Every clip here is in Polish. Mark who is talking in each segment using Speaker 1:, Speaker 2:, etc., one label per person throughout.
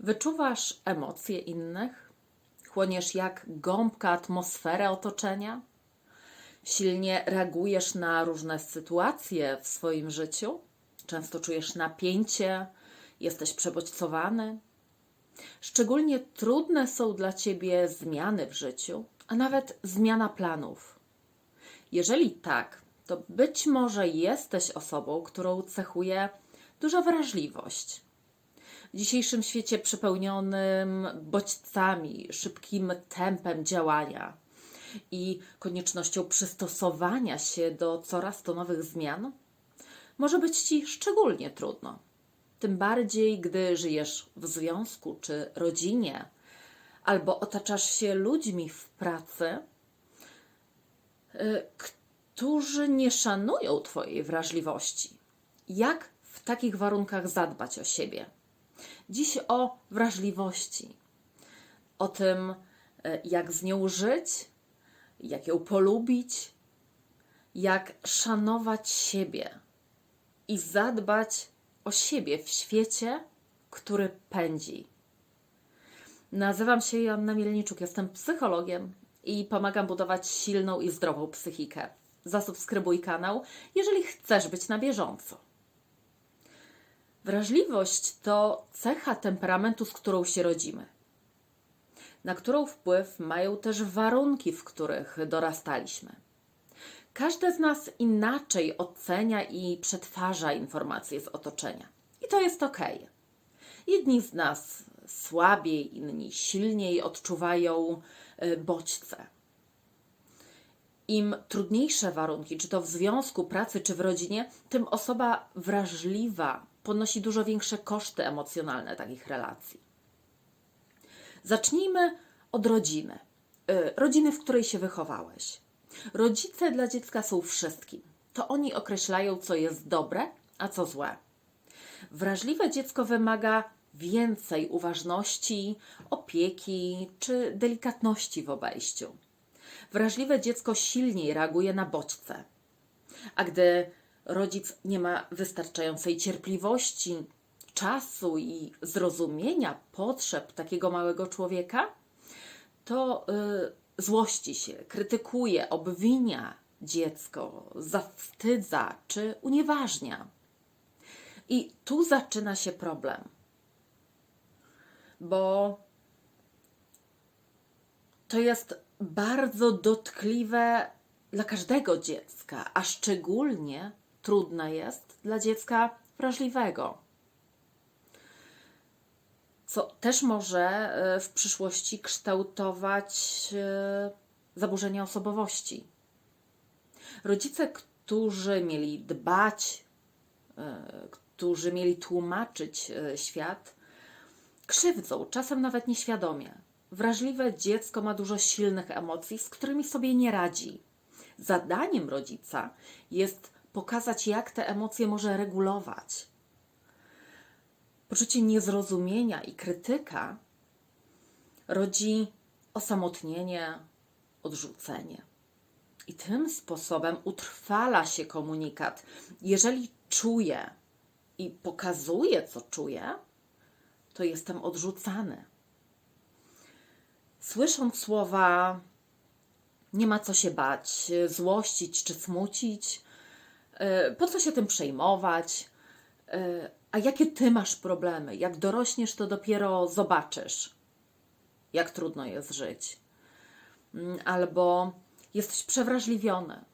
Speaker 1: Wyczuwasz emocje innych? Chłoniesz jak gąbka atmosferę otoczenia? Silnie reagujesz na różne sytuacje w swoim życiu? Często czujesz napięcie, jesteś przebodźcowany? Szczególnie trudne są dla ciebie zmiany w życiu, a nawet zmiana planów. Jeżeli tak, to być może jesteś osobą, którą cechuje duża wrażliwość. W dzisiejszym świecie przepełnionym bodźcami, szybkim tempem działania i koniecznością przystosowania się do coraz to nowych zmian, może być ci szczególnie trudno. Tym bardziej, gdy żyjesz w związku czy rodzinie, albo otaczasz się ludźmi w pracy, y, którzy nie szanują Twojej wrażliwości. Jak w takich warunkach zadbać o siebie? Dziś o wrażliwości, o tym, e, jak z nią żyć, jak ją polubić, jak szanować siebie i zadbać o siebie w świecie, który pędzi. Nazywam się Joanna Mielniczuk, jestem psychologiem i pomagam budować silną i zdrową psychikę. Zasubskrybuj kanał, jeżeli chcesz być na bieżąco. Wrażliwość to cecha temperamentu, z którą się rodzimy, na którą wpływ mają też warunki, w których dorastaliśmy. Każdy z nas inaczej ocenia i przetwarza informacje z otoczenia. I to jest ok. Jedni z nas słabiej, inni silniej odczuwają y, bodźce. Im trudniejsze warunki, czy to w związku, pracy, czy w rodzinie, tym osoba wrażliwa ponosi dużo większe koszty emocjonalne takich relacji. Zacznijmy od rodziny. Y, rodziny, w której się wychowałeś. Rodzice dla dziecka są wszystkim. To oni określają, co jest dobre, a co złe. Wrażliwe dziecko wymaga więcej uważności, opieki czy delikatności w obejściu. Wrażliwe dziecko silniej reaguje na bodźce. A gdy rodzic nie ma wystarczającej cierpliwości, czasu i zrozumienia potrzeb takiego małego człowieka, to y, złości się, krytykuje, obwinia dziecko, zawstydza czy unieważnia. I tu zaczyna się problem. Bo to jest bardzo dotkliwe dla każdego dziecka, a szczególnie trudne jest dla dziecka wrażliwego. Co też może e, w przyszłości kształtować e, zaburzenia osobowości. Rodzice, którzy mieli dbać, e, którzy mieli tłumaczyć świat, krzywdzą, czasem nawet nieświadomie. Wrażliwe dziecko ma dużo silnych emocji, z którymi sobie nie radzi. Zadaniem rodzica jest pokazać, jak te emocje może regulować. Poczucie niezrozumienia i krytyka rodzi osamotnienie, odrzucenie. I tym sposobem utrwala się komunikat. Jeżeli czuję i pokazuję, co czuję, to jestem odrzucany. Słysząc słowa nie ma co się bać, złościć czy smucić, po co się tym przejmować, e, a jakie ty masz problemy? Jak dorośniesz, to dopiero zobaczysz, jak trudno jest żyć. Mm, albo jesteś przewrażliwiony,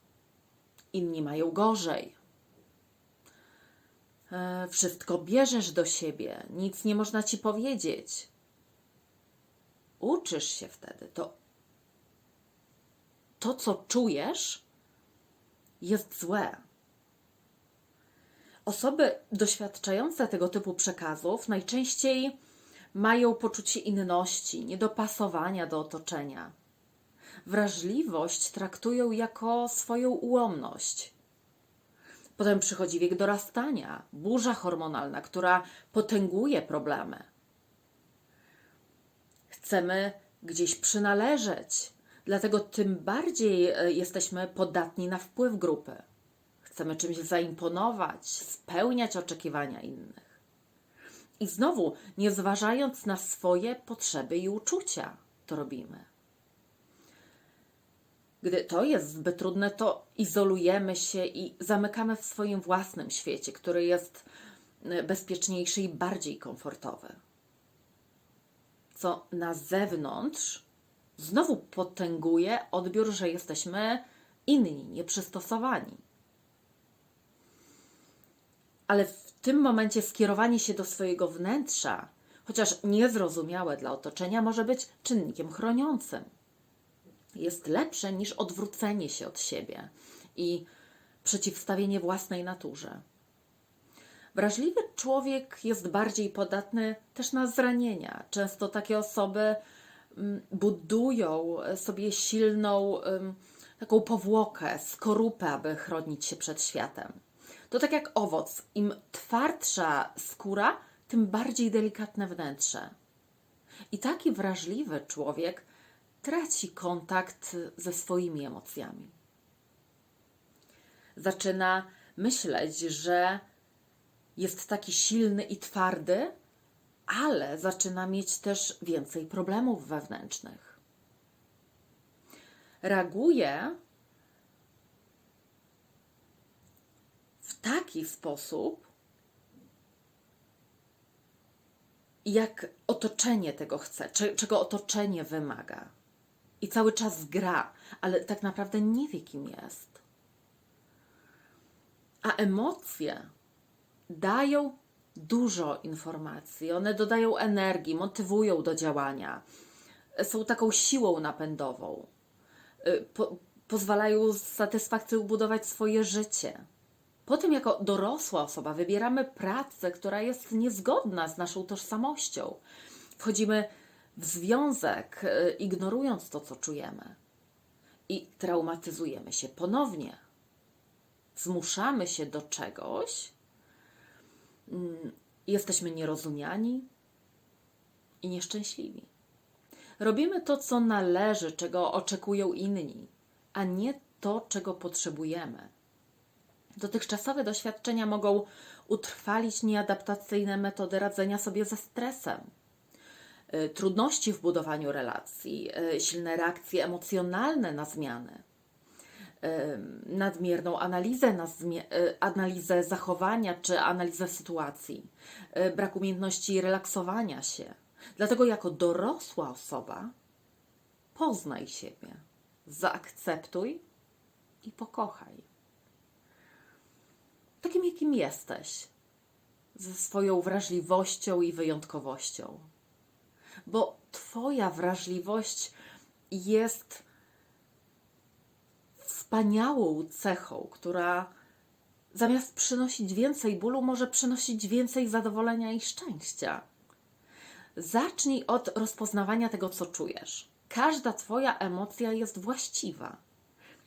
Speaker 1: inni mają gorzej. E, wszystko bierzesz do siebie, nic nie można ci powiedzieć. Uczysz się wtedy. To, to co czujesz, jest złe. Osoby doświadczające tego typu przekazów najczęściej mają poczucie inności, niedopasowania do otoczenia. Wrażliwość traktują jako swoją ułomność. Potem przychodzi wiek dorastania, burza hormonalna, która potęguje problemy. Chcemy gdzieś przynależeć, dlatego tym bardziej e, jesteśmy podatni na wpływ grupy. Chcemy czymś zaimponować, spełniać oczekiwania innych. I znowu, nie zważając na swoje potrzeby i uczucia, to robimy. Gdy to jest zbyt trudne, to izolujemy się i zamykamy w swoim własnym świecie, który jest e, bezpieczniejszy i bardziej komfortowy. Co na zewnątrz znowu potęguje odbiór, że jesteśmy inni, nieprzystosowani. Ale w tym momencie skierowanie się do swojego wnętrza, chociaż niezrozumiałe dla otoczenia, może być czynnikiem chroniącym jest lepsze niż odwrócenie się od siebie i przeciwstawienie własnej naturze. Wrażliwy człowiek jest bardziej podatny też na zranienia. Często takie osoby mm, budują sobie silną taką powłokę, skorupę, aby chronić się przed światem. To tak jak owoc. Im twardsza skóra, tym bardziej delikatne wnętrze. I taki wrażliwy człowiek traci kontakt ze swoimi emocjami. Zaczyna myśleć, że jest taki silny i twardy, ale zaczyna mieć też więcej problemów wewnętrznych. Reaguje taki sposób, jak otoczenie tego chce, czego otoczenie wymaga i cały czas gra, ale tak naprawdę nie wie, kim jest. A emocje dają dużo informacji, one dodają energii, motywują do działania, są taką siłą napędową, y, po, pozwalają z satysfakcją budować swoje życie. Potem, jako dorosła osoba, wybieramy pracę, która jest niezgodna z naszą tożsamością. Wchodzimy w związek, e, ignorując to, co czujemy. I traumatyzujemy się ponownie. Zmuszamy się do czegoś, mm, jesteśmy nierozumiani i nieszczęśliwi. Robimy to, co należy, czego oczekują inni, a nie to, czego potrzebujemy. Dotychczasowe doświadczenia mogą utrwalić nieadaptacyjne metody radzenia sobie ze stresem Y, trudności w budowaniu relacji, y, silne reakcje emocjonalne na zmiany, y, nadmierną analizę, na analizę zachowania czy analizę sytuacji, brak umiejętności relaksowania się. Dlatego, jako dorosła osoba, poznaj siebie, zaakceptuj i pokochaj. Takim, jakim jesteś, ze swoją wrażliwością i wyjątkowością bo Twoja wrażliwość jest wspaniałą cechą, która zamiast przynosić więcej bólu, może przynosić więcej zadowolenia i szczęścia. Zacznij od rozpoznawania tego, co czujesz. Każda Twoja emocja jest właściwa.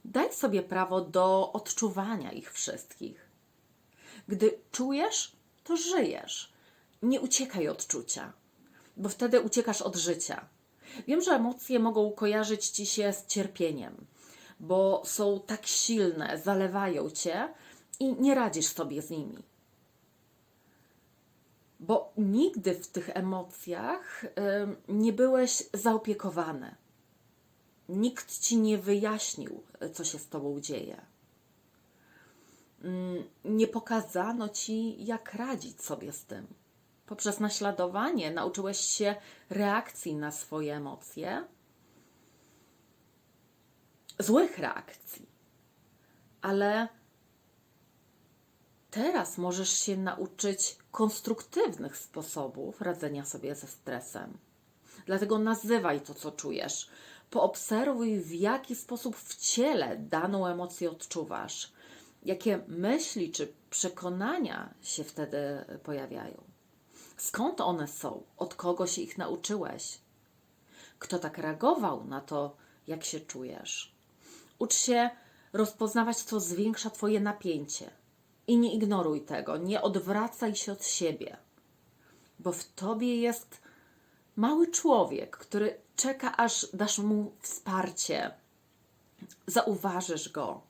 Speaker 1: Daj sobie prawo do odczuwania ich wszystkich. Gdy czujesz, to żyjesz. Nie uciekaj od czucia bo wtedy uciekasz od życia. Wiem, że emocje mogą kojarzyć ci się z cierpieniem, bo są tak silne, zalewają cię i nie radzisz sobie z nimi. Bo nigdy w tych emocjach nie byłeś zaopiekowany. Nikt ci nie wyjaśnił, co się z tobą dzieje. Y, nie pokazano ci, jak radzić sobie z tym poprzez naśladowanie nauczyłeś się reakcji na swoje emocje, złych reakcji, ale teraz możesz się nauczyć konstruktywnych sposobów radzenia sobie ze stresem. Dlatego nazywaj to, co czujesz. Poobserwuj, w jaki sposób w ciele daną emocję odczuwasz, jakie myśli czy przekonania się wtedy pojawiają. Skąd one są? Od kogo się ich nauczyłeś? Kto tak reagował na to, jak się czujesz? Ucz się rozpoznawać, co zwiększa Twoje napięcie. I nie ignoruj tego, nie odwracaj się od siebie, bo w Tobie jest mały człowiek, który czeka, aż dasz mu wsparcie. Zauważysz go,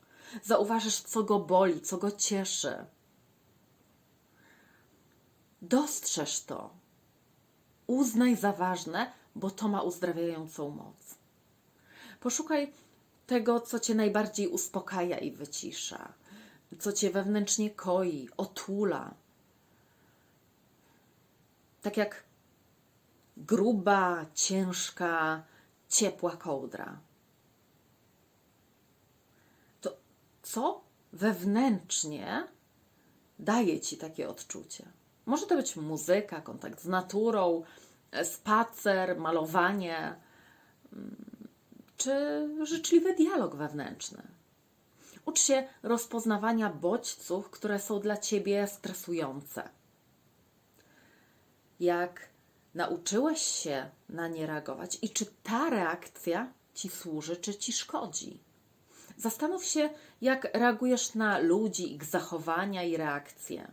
Speaker 1: zauważysz, co go boli, co go cieszy Dostrzeż to. Uznaj za ważne, bo to ma uzdrawiającą moc. Poszukaj tego, co cię najbardziej uspokaja i wycisza, co cię wewnętrznie koi, otula. Tak jak gruba, ciężka, ciepła kołdra. Co wewnętrznie daje ci takie odczucie? Może to być muzyka, kontakt z naturą, e, spacer, malowanie, mm, czy życzliwy dialog wewnętrzny. Ucz się rozpoznawania bodźców, które są dla ciebie stresujące. Jak nauczyłeś się na nie reagować i czy ta reakcja ci służy, czy ci szkodzi? Zastanów się, jak reagujesz na ludzi, ich zachowania i reakcje,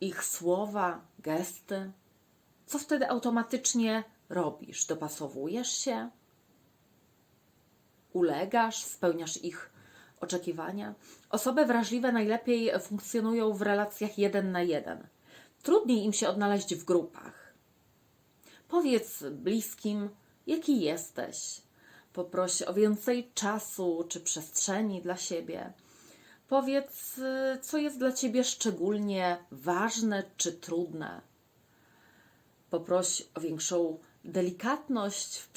Speaker 1: ich słowa, gesty. Co wtedy automatycznie robisz? Dopasowujesz się? Ulegasz? Spełniasz ich oczekiwania? Osoby wrażliwe najlepiej funkcjonują w relacjach jeden na jeden. Trudniej im się odnaleźć w grupach. Powiedz bliskim, jaki jesteś. Poproś o więcej czasu czy przestrzeni dla siebie. Powiedz, co jest dla ciebie szczególnie ważne czy trudne. Poproś o większą delikatność w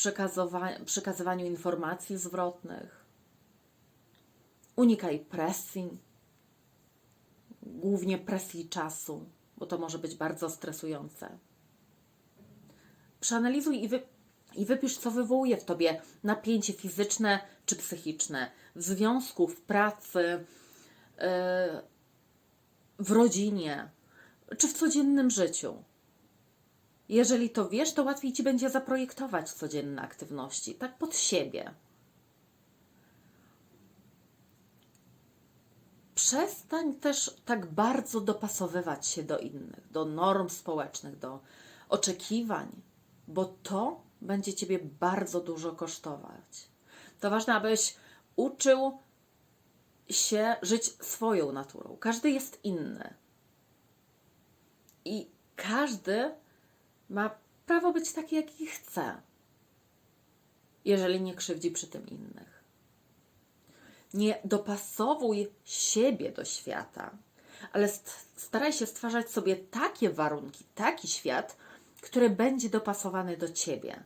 Speaker 1: przekazywaniu informacji zwrotnych. Unikaj presji, głównie presji czasu, bo to może być bardzo stresujące przeanalizuj i, wy, i wypisz, co wywołuje w tobie napięcie fizyczne czy psychiczne w związku, w pracy, yy, w rodzinie czy w codziennym życiu. Jeżeli to wiesz, to łatwiej ci będzie zaprojektować codzienne aktywności, tak pod siebie. Przestań też tak bardzo dopasowywać się do innych, do norm społecznych, do oczekiwań bo to będzie Ciebie bardzo dużo kosztować. To ważne, abyś uczył się żyć swoją naturą. Każdy jest inny. I każdy ma prawo być taki, jaki chce, jeżeli nie krzywdzi przy tym innych. Nie dopasowuj siebie do świata, ale staraj się stwarzać sobie takie warunki, taki świat, który będzie dopasowany do ciebie.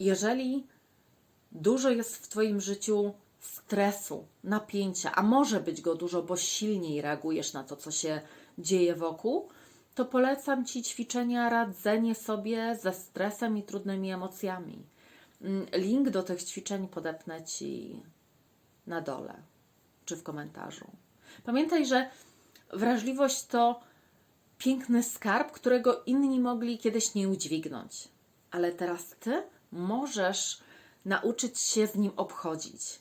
Speaker 1: Jeżeli dużo jest w Twoim życiu stresu, napięcia, a może być go dużo, bo silniej reagujesz na to, co się dzieje wokół, to polecam Ci ćwiczenia radzenie sobie ze stresem i trudnymi emocjami. Mm, link do tych ćwiczeń podepnę Ci na dole czy w komentarzu. Pamiętaj, że wrażliwość to piękny skarb, którego inni mogli kiedyś nie udźwignąć. Ale teraz ty możesz nauczyć się z nim obchodzić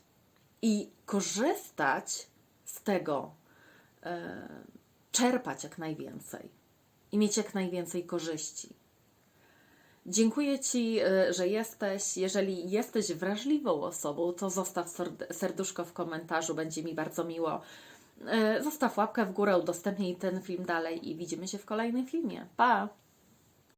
Speaker 1: i korzystać z tego, e, czerpać jak najwięcej i mieć jak najwięcej korzyści. Dziękuję Ci, e, że jesteś. Jeżeli jesteś wrażliwą osobą, to zostaw serduszko w komentarzu, będzie mi bardzo miło. E, zostaw łapkę w górę, udostępnij ten film dalej i widzimy się w kolejnym filmie. Pa!